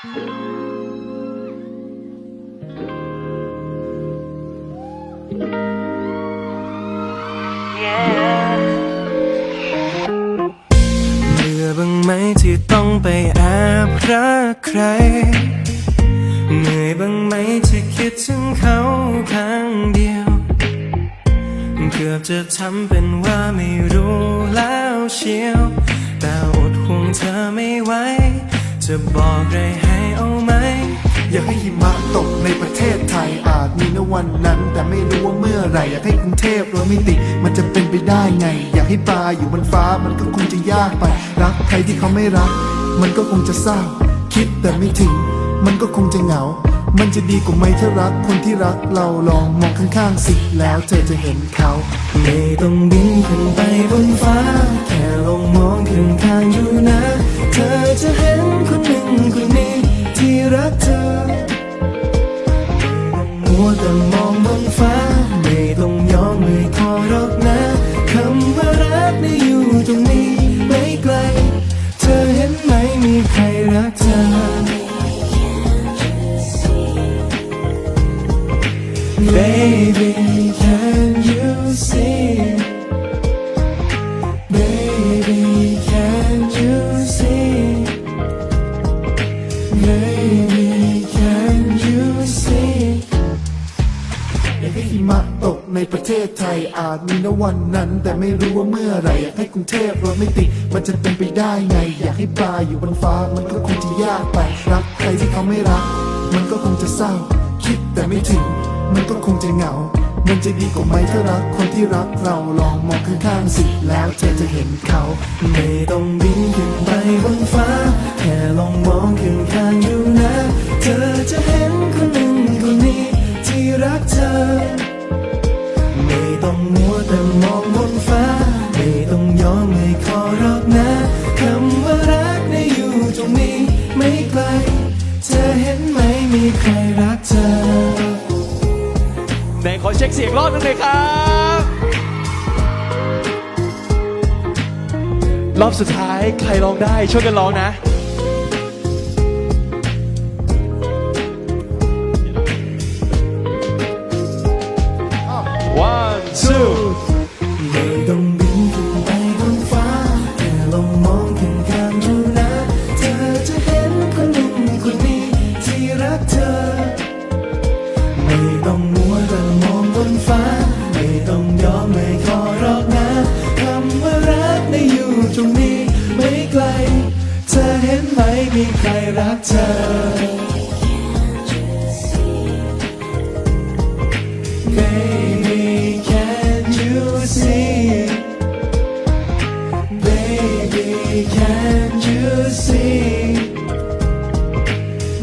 เบื่อบ้างไหมที่ต้องไปแอบรักใคร เหนื่อยบ้างไหมที่คิดถึงเขาข้างเดียว เกือบจะทำเป็นว่าไม่รู้แล้วเชียว แต่อดห่วงเธอไม่ไหว จะบอกไรให้เอาไหม อยากให้หิมะตกในประเทศไทยอาจมีนวันนั้น แต่ไม่รู้ว่าเมื่อไหร่ อยากให้กรุงเทพรถไม่ติดมันจะเป็นไปได้ไง อยากให้ปลาอยู่บนฟ้ามันก็คงจะยากไป รักใครที่เขาไม่รัก มันก็คงจะเศร้า คิดแต่ไม่ถึง มันก็คงจะเหงา มันจะดีกว่าไหมถ้ารักคนที่รักเราลองมองข้างๆสิแล้วเธอจะเห็นเขา ไม่ต้องบินขึ้นไปบนฟ้า Baby can you see Baby can you see Baby can you see อยากให้หิมะตกในประเทศไทยอาจมีนวันนั้น แต่ไม่รู้ว่าเมื่อไหร่อยากให้กรุงเทพรถไม่ติดมันจะเป็นไปได้ไง อยากให้ปลาอยู่บนฟ้ามันก็คงจะยากไปรักใครที่เขาไม่รัก มันก็คงจะเศร้า คิดแต่ไม่ถึง มันก็คงจะเหงา มันจะดีกว่าไหมถ้ารักคนที่รักเราลองมองข้างๆสิแล้วเธอจะเห็นเขา ไม่ต้องบินขึ้นไปบนฟ้า แค่ลองมองขึ้นข้างอยู่นะ เธอจะเห็นคนหนึ่งคนนี้ที่รักเธอ ไม่ต้องมัวแต่มองบนฟ้า นขอเช็คเสียงรอบนึงเลยครับ รอบสุดท้ายใครร้องได้ช่วยกันร้องนะ รักเธอ Baby, can you see? Baby, can you see?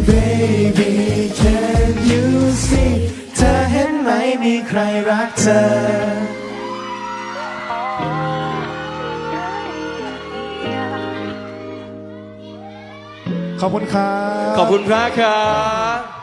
Baby, can you see? เธอเห็นไหมมีใครรักเธอ ขอบคุณครับ ขอบคุณพระครับ